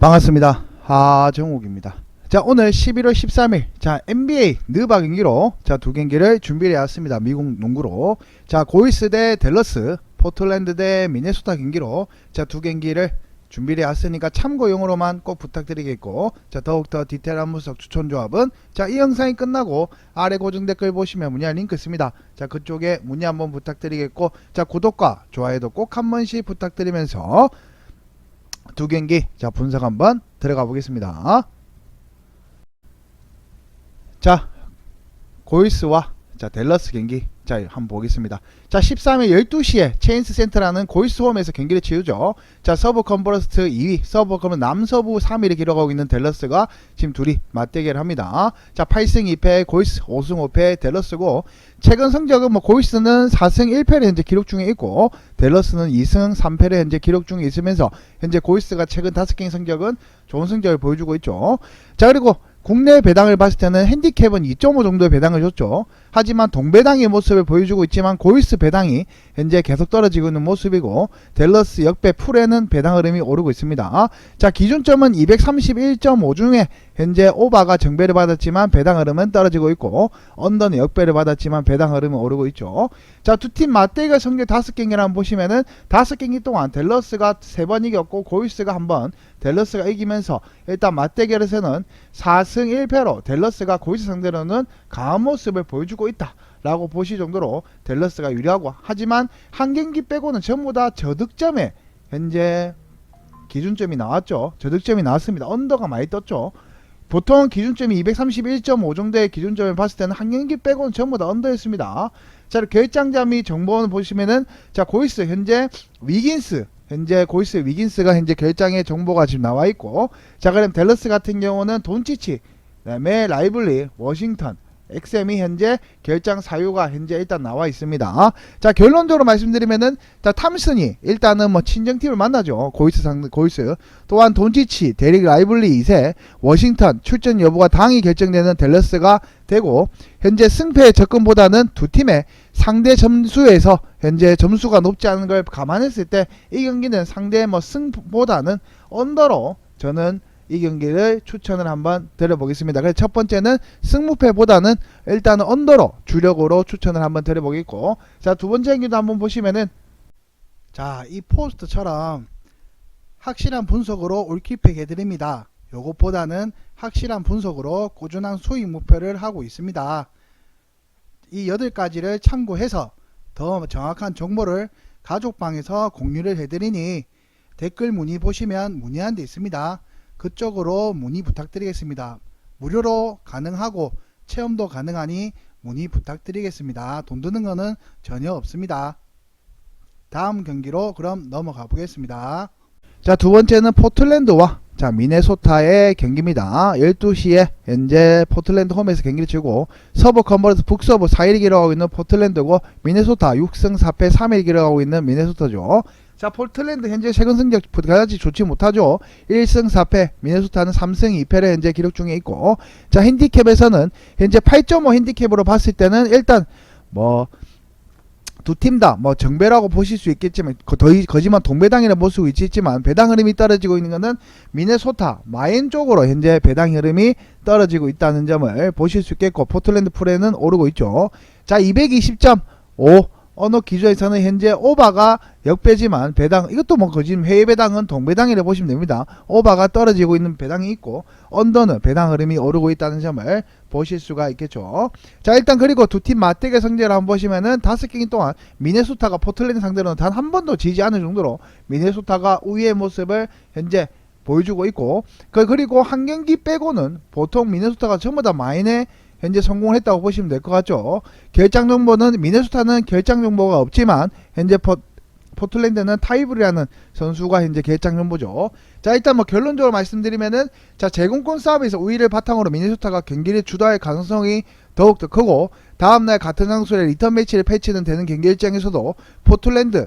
반갑습니다. 하정욱입니다. 자, 오늘 11월 13일, 자, NBA 느바 경기로, 자, 두 경기를 준비해 왔습니다. 미국 농구로. 자, 고이스 대 댈러스, 포틀랜드 대 미네소타 경기로, 자, 두 경기를 준비해 왔으니까 참고용으로만 꼭 부탁드리겠고, 자, 더욱더 디테일한 분석 추천 조합은, 자, 이 영상이 끝나고, 아래 고정 댓글 보시면 문의할 링크 있습니다. 자, 그쪽에 문의 한번 부탁드리겠고, 자, 구독과 좋아요도 꼭 한 번씩 부탁드리면서, 두 경기 자 분석 한번 들어가 보겠습니다. 자 고이스와 자 댈러스 경기 자 한번 보겠습니다. 자 13일 12시에 체인스 센터라는 고이스 홈에서 경기를 치르죠. 자 서브 컨버러스트 2위 서브 컨버러스트 남서부 3위를 기록하고 있는 댈러스가 지금 둘이 맞대결을 합니다. 자 8승 2패 고이스 5승 5패 댈러스고 최근 성적은 뭐 고이스는 4승 1패를 현재 기록 중에 있고 댈러스는 2승 3패를 현재 기록 중에 있으면서 현재 고이스가 최근 5경기 성적은 좋은 성적을 보여주고 있죠. 자 그리고 국내 배당을 봤을 때는 핸디캡은 2.5 정도의 배당을 줬죠. 하지만 동배당의 모습을 보여주고 있지만 고이스 배당이 현재 계속 떨어지고 있는 모습이고 댈러스 역배 풀에는 배당 흐름이 오르고 있습니다. 자 기준점은 231.5 중에 현재 오바가 정배를 받았지만 배당 흐름은 떨어지고 있고 언더는 역배를 받았지만 배당 흐름은 오르고 있죠. 자 두 팀 맞대결 성적 5경기를 한번 보시면은 5경기 동안 댈러스가 3번 이겼고 고이스가 한번 댈러스가 이기면서 일단 맞대결에서는 4승 1패로 댈러스가 고이스 상대로는 강한 모습을 보여주고 있다. 라고 보실 정도로 댈러스가 유리하고 하지만 한 경기 빼고는 전부 다 저득점에 현재 기준점이 나왔죠. 저득점이 나왔습니다. 언더가 많이 떴죠. 보통 기준점이 231.5 정도의 기준점을 봤을 때는 한 경기 빼고는 전부 다 언더였습니다. 자, 결장자 및 정보원 보시면은 자, 고이스 현재 위긴스 현재 고이스 위긴스가 현재 결장의 정보가 지금 나와 있고 자, 그럼 댈러스 같은 경우는 돈치치 그다음에 라이블리, 워싱턴 XM이 현재 결장 사유가 현재 일단 나와 있습니다. 자 결론적으로 말씀드리면은 자 탐슨이 일단은 뭐 친정팀을 만나죠. 고이스 상 고이스 또한 돈치치, 데릭 라이블리 2세, 워싱턴 출전 여부가 당이 결정되는 댈러스가 되고 현재 승패의 접근보다는 두 팀의 상대 점수에서 현재 점수가 높지 않은 걸 감안했을 때 이 경기는 상대 뭐 승보다는 언더로 저는 이 경기를 추천을 한번 드려보겠습니다. 그래서 첫 번째는 승무패보다는 일단은 언더로 주력으로 추천을 한번 드려보겠고 자 두 번째 경기도 한번 보시면은 자 이 포스트처럼 확실한 분석으로 올킬팩 해드립니다. 요것보다는 확실한 분석으로 꾸준한 수익 목표를 하고 있습니다. 이 여덟 가지를 참고해서 더 정확한 정보를 가족방에서 공유를 해드리니 댓글 문의 보시면 문의한 데 있습니다. 그쪽으로 문의 부탁드리겠습니다. 무료로 가능하고 체험도 가능하니 문의 부탁드리겠습니다. 돈 드는 거는 전혀 없습니다. 다음 경기로 그럼 넘어가 보겠습니다. 자, 두 번째는 포틀랜드와 자, 미네소타의 경기입니다. 12시에 현재 포틀랜드 홈에서 경기를 치고 서브 컨버런스 북서브 4일 기록하고 있는 포틀랜드고 미네소타 6승 4패 3일 기록하고 있는 미네소타죠. 자, 포틀랜드 현재 최근 성적 그다지 좋지 못하죠. 1승 4패, 미네소타는 3승 2패를 현재 기록 중에 있고, 자, 핸디캡에서는 현재 8.5 핸디캡으로 봤을 때는 일단 뭐 두 팀 다 뭐 정배라고 보실 수 있겠지만 거, 더, 거지만 동배당이라 볼 수 있지만 배당 흐름이 떨어지고 있는 것은 미네소타 마인 쪽으로 현재 배당 흐름이 떨어지고 있다는 점을 보실 수 있겠고 포틀랜드 풀에는 오르고 있죠. 자 220.5 어느 기준에서는 현재 오바가 역배지만 배당 이것도 뭐 거짓 해외 배당은 동배당이라 보시면 됩니다. 오바가 떨어지고 있는 배당이 있고 언더는 배당 흐름이 오르고 있다는 점을 보실 수가 있겠죠. 자 일단 그리고 두 팀 맞대결 성적을 한번 보시면은 다섯 경기 동안 미네소타가 포틀랜드 상대로는 단 한 번도 지지 않을 정도로 미네소타가 우위의 모습을 현재 보여주고 있고 그 그리고 한 경기 빼고는 보통 미네소타가 전부 다 마인에 현재 성공을 했다고 보시면 될 것 같죠. 결장 정보는 미네소타는 결장 정보가 없지만 현재 포, 포틀랜드는 타이브리라는 선수가 현재 결장 정보죠. 자 일단 뭐 결론적으로 말씀드리면은 자 제공권 싸움에서 우위를 바탕으로 미네소타가 경기를 주도할 가능성이 더욱 더 크고 다음날 같은 장소에 리턴 매치를 펼치는 되는 경기 일정에서도 포틀랜드는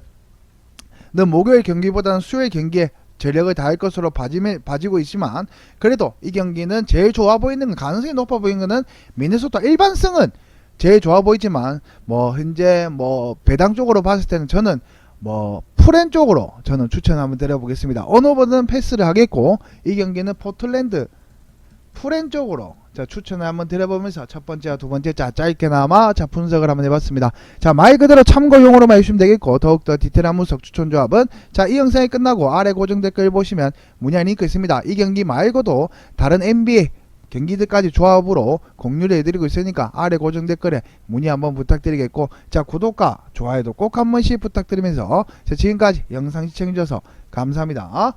목요일 경기보다는 수요일 경기에 전력을 다할 것으로 봐지매, 봐지고 있지만 그래도 이 경기는 제일 좋아 보이는 가능성이 높아 보이는 것은 미네소타 일반승은 제일 좋아 보이지만 뭐 현재 뭐 배당 쪽으로 봤을 때는 저는 뭐 프렌 쪽으로 저는 추천 한번 드려보겠습니다. 어느 버는 패스를 하겠고 이 경기는 포틀랜드 프렌 쪽으로 자 추천을 한번 드려보면서 첫 번째와 두 번째 자 짧게나마 자 분석을 한번 해봤습니다. 자 말 그대로 참고용으로만 해주시면 되겠고 더욱더 디테일한 분석 추천 조합은 자 이 영상이 끝나고 아래 고정 댓글 보시면 문의 링크 있습니다. 이 경기 말고도 다른 NBA 경기들까지 조합으로 공유를 해드리고 있으니까 아래 고정 댓글에 문의 한번 부탁드리겠고 자 구독과 좋아요도 꼭 한 번씩 부탁드리면서 자 지금까지 영상 시청해주셔서 감사합니다.